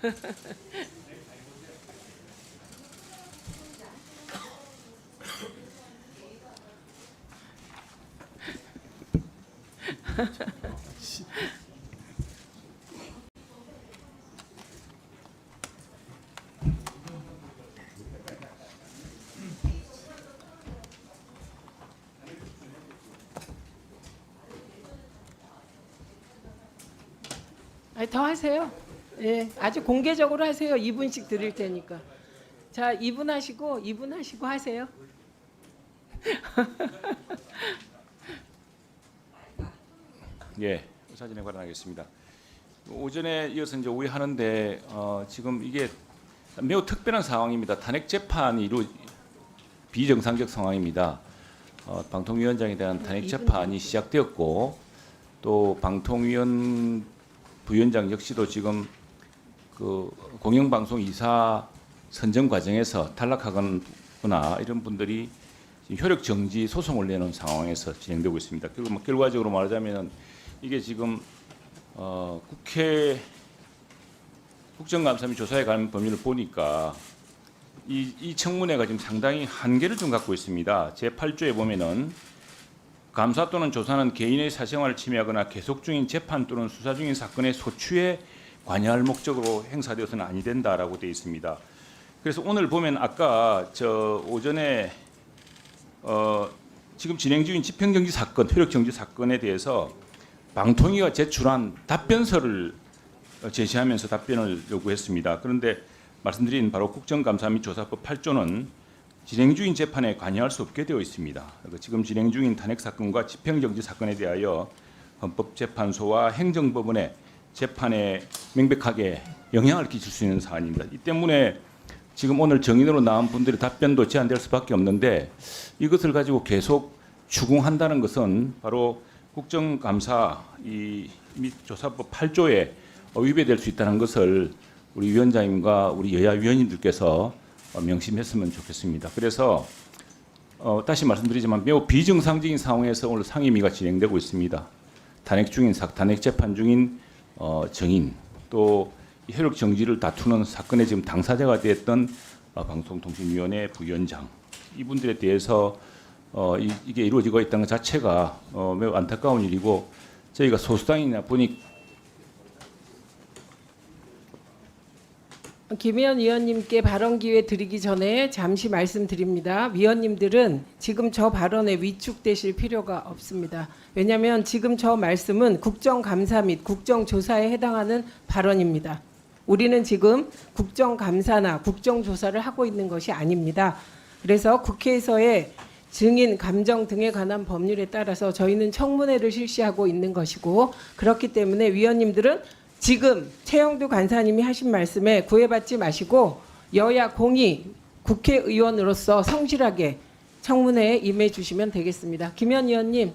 아니, 더 하세요. 예, 아주 공개적으로 하세요. 2분씩 드릴 테니까. 자, 2분 하시고 2분 하시고 하세요. 예, 사진에 관련하겠습니다. 오전에 이어서 이제 오해하는데 어, 지금 이게 매우 특별한 상황입니다. 탄핵 재판이 이루 비정상적 상황입니다. 어, 방통위원장에 대한 탄핵 재판이 시작되었고 또 방통위원 부위원장 역시도 지금 그 공영방송 이사 선정 과정에서 탈락하거나 이런 분들이 효력 정지 소송을 내놓은 상황에서 진행되고 있습니다. 그리고 뭐 결과적으로 말하자면 이게 지금 어, 국회 국정감사및 조사에 관한 범위를 보니까 이, 이 청문회가 지금 상당히 한계를 좀 갖고 있습니다. 제 8조에 보면은 감사 또는 조사는 개인의 사생활을 침해하거나 계속 중인 재판 또는 수사 중인 사건의 소추에 관여할 목적으로 행사되어서는 아니 된다라고 되어 있습니다. 그래서 오늘 보면 아까 저 오전에 어 지금 진행 중인 집행정지 사건, 효력정지 사건에 대해서 방통위가 제출한 답변서를 어, 제시하면서 답변을 요구했습니다. 그런데 말씀드린 바로 국정감사 및 조사법 8조는 진행 중인 재판에 관여할 수 없게 되어 있습니다. 지금 진행 중인 탄핵 사건과 집행정지 사건에 대하여 헌법재판소와 행정법원의 재판에 명백하게 영향을 끼칠 수 있는 사안입니다. 이 때문에 지금 오늘 정인으로 나온 분들의 답변도 제한될 수밖에 없는데 이것을 가지고 계속 추궁한다는 것은 바로 국정감사 이 및 조사법 8조에 위배될 수 있다는 것을 우리 위원장님과 우리 여야 위원님들께서 어, 명심했으면 좋겠습니다. 그래서 어, 다시 말씀드리지만 매우 비정상적인 상황에서 오늘 상임위가 진행되고 있습니다. 탄핵 중인 사, 탄핵 재판 중인 어, 정인 또이 혈육 정지를 다투는 사건의 지금 당사자가 됐던 어, 방송통신위원회 부위원장 이분들에 대해서 어, 이, 이게 이루어지고 있다는 것 자체가 어, 매우 안타까운 일이고 저희가 소수당이나 보니 김의원 위원님께 발언 기회 드리기 전에 잠시 말씀드립니다. 위원님들은 지금 저 발언에 위축되실 필요가 없습니다. 왜냐하면 지금 저 말씀은 국정감사 및 국정조사에 해당하는 발언입니다. 우리는 지금 국정감사나 국정조사를 하고 있는 것이 아닙니다. 그래서 국회에서의 증인, 감정 등에 관한 법률에 따라서 저희는 청문회를 실시하고 있는 것이고 그렇기 때문에 위원님들은 지금 최영두 간사님이 하신 말씀에 구애받지 마시고 여야 공의 국회의원으로서 성실하게 청문회에 임해 주시면 되겠습니다. 김현 의원님